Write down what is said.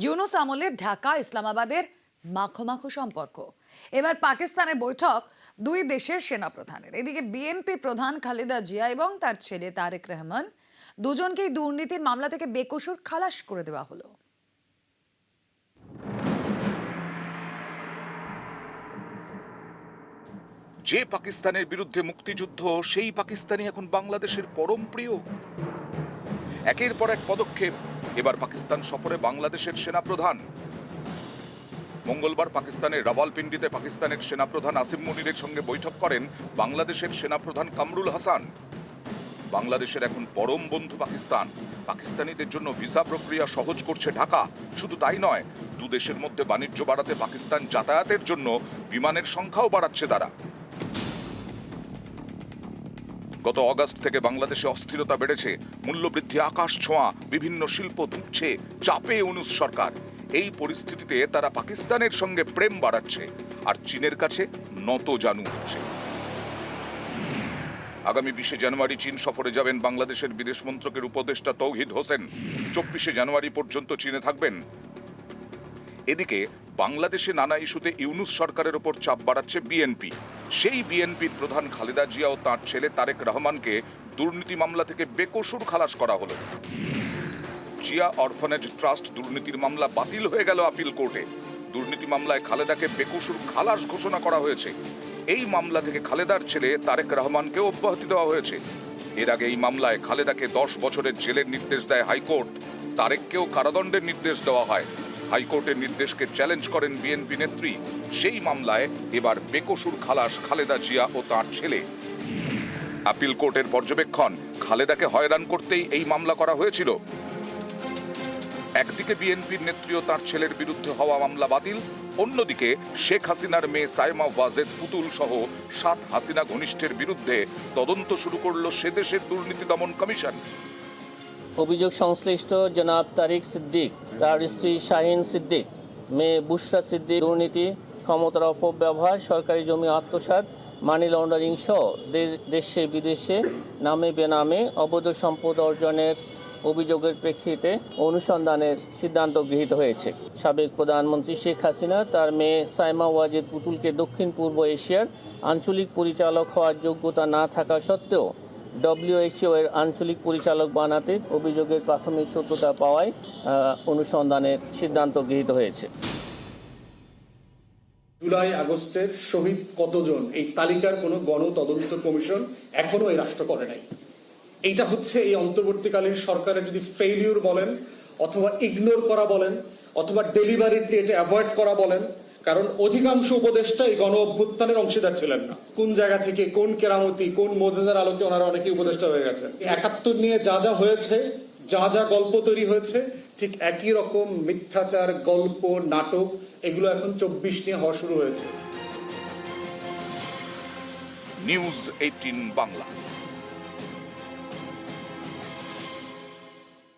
ইউনুস আমলের ঢাকা ইসলামাবাদের মাখো মাখো সম্পর্ক। এবার পাকিস্তানে বৈঠক, দুই দেশের সেনাপ্রধানের। এদিকে বিএনপি প্রধান খালেদা জিয়া এবং তার ছেলে তারেক রহমান দুজনকেই দুর্নীতির মামলা থেকে বেকসুর খালাস করে দেওয়া হলো। যে পাকিস্তানের বিরুদ্ধে মুক্তিযুদ্ধ, সেই পাকিস্তানি এখন বাংলাদেশের পরম প্রিয়। একের পর এক পদক্ষেপ এবার পাকিস্তান সফরে বাংলাদেশের সেনাপ্রধান। মঙ্গলবার পাকিস্তানের রাওয়ালপিন্ডিতে পাকিস্তানের সেনাপ্রধান আসিম মনিরের সঙ্গে বৈঠক করেন বাংলাদেশের সেনাপ্রধান কামরুল হাসান। বাংলাদেশের এখন পরম বন্ধু পাকিস্তান। পাকিস্তানিদের জন্য ভিসা প্রক্রিয়া সহজ করছে ঢাকা। শুধু তাই নয় দু দেশের মধ্যে বাণিজ্য বাড়াতে পাকিস্তান যাতায়াতের জন্য বিমানের সংখ্যাও বাড়াচ্ছে তারা। গত অগাস্ট থেকে বাংলাদেশে অস্থিরতা বেড়েছে, মূল্যবৃদ্ধি আকাশ ছোঁয়া, বিভিন্ন শিল্প ধুঁকছে চাপে অনুস সরকার। এই পরিস্থিতিতে তারা পাকিস্তানের সঙ্গে প্রেম বাড়াচ্ছে, আর চীনের কাছে নত জানু হচ্ছে। আগামী বিশে জানুয়ারি চীন সফরে যাবেন বাংলাদেশের বিদেশ মন্ত্রকের উপদেষ্টা তৌহিদ হোসেন। চব্বিশে জানুয়ারি পর্যন্ত চীনে থাকবেন এদিকে বাংলাদেশে নানা ইস্যুতে ইউনুস সরকারের ওপর চাপ বাড়াচ্ছে বিএনপি। সেই বিএনপির প্রধান খালেদা জিয়া ও তাঁর ছেলে তারেক রহমানকে দুর্নীতি মামলা থেকে বেকসুর খালাস করা হলো। জিয়া অরফানেজ ট্রাস্ট দুর্নীতির মামলা বাতিল হয়ে গেল আপিল কোর্টে। দুর্নীতি মামলায় খালেদাকে বেকসুর খালাস ঘোষণা করা হয়েছে। এই মামলা থেকে খালেদার ছেলে তারেক রহমানকেও অব্যাহতি দেওয়া হয়েছে। এর আগে এই মামলায় খালেদাকে দশ বছরের জেলের নির্দেশ দেয় হাইকোর্ট। তারেককেও কারাদণ্ডের নির্দেশ দেওয়া হয়। হাইকোর্টের নির্দেশকে চ্যালেঞ্জ করেন বিএনপি নেত্রী। সেই মামলায় এবার বেকসুর খালাস খালেদা জিয়া ও তার ছেলে। আপিল কোর্টের পর্যবেক্ষণ, খালেদাকে হয়রান করতেই এই মামলা করা হয়েছিল। একদিকে বিএনপির নেত্রী ও তার ছেলের বিরুদ্ধে হওয়া মামলা বাতিল, অন্যদিকে শেখ হাসিনার মেয়ে সাইমা ওয়াজেদ পুতুল সহ সাত হাসিনা ঘনিষ্ঠের বিরুদ্ধে তদন্ত শুরু করল সে দেশের দুর্নীতি দমন কমিশন। অভিযোগ সংশ্লিষ্ট জনাব তারিক সিদ্দিক, তার স্ত্রী শাহিন সিদ্দিক, মেয়ে বুশরা সিদ্দিক, দুর্নীতি, ক্ষমতার অপব্যবহার, সরকারি জমি আত্মসাৎ, মানি লন্ডারিং সহ দেশে বিদেশে নামে বেনামে অবৈধ সম্পদ অর্জনের অভিযোগের প্রেক্ষিতে অনুসন্ধানের সিদ্ধান্ত গৃহীত হয়েছে। সাবেক প্রধানমন্ত্রী শেখ হাসিনা, তার মেয়ে সাইমা ওয়াজেদ পুতুলকে দক্ষিণ পূর্ব এশিয়ার আঞ্চলিক পরিচালক হওয়ার যোগ্যতা না থাকা সত্ত্বেও ডব্লিউএইচও এর আঞ্চলিক পরিচালক বানাতে অভিযোগের প্রাথমিক সত্যতা পাওয়ায় অনুসন্ধানের সিদ্ধান্ত গৃহীত হয়েছে। জুলাই আগস্টের শহীদ কতজন? এই তালিকার কোনো গণ তদন্ত কমিশন এখনও এই রাষ্ট্র করে নাই। এইটা হচ্ছে এই অন্তর্বর্তীকালীন সরকারের যদি ফেইলিউর বলেন, অথবা ইগনোর করা বলেন, অথবা ডেলিভারিটি এটা অ্যাভয়েড করা বলেন কারণ অধিকাংশ উপদেষ্টা এই গণ অভ্যুত্থানের অংশীদার ছিলেন না। কোন জায়গা থেকে কোন কেরামতি, কোন মোজেজার আলোকে ওনারা অনেকে উপদেষ্টা হয়ে গেছে একাত্তর নিয়ে যা যা হয়েছে, যা যা গল্প তৈরি হয়েছে, ঠিক একই রকম মিথ্যাচার, গল্প, নাটক, এগুলো এখন চব্বিশ নিয়ে হওয়া শুরু হয়েছে। News eighteen Bangla.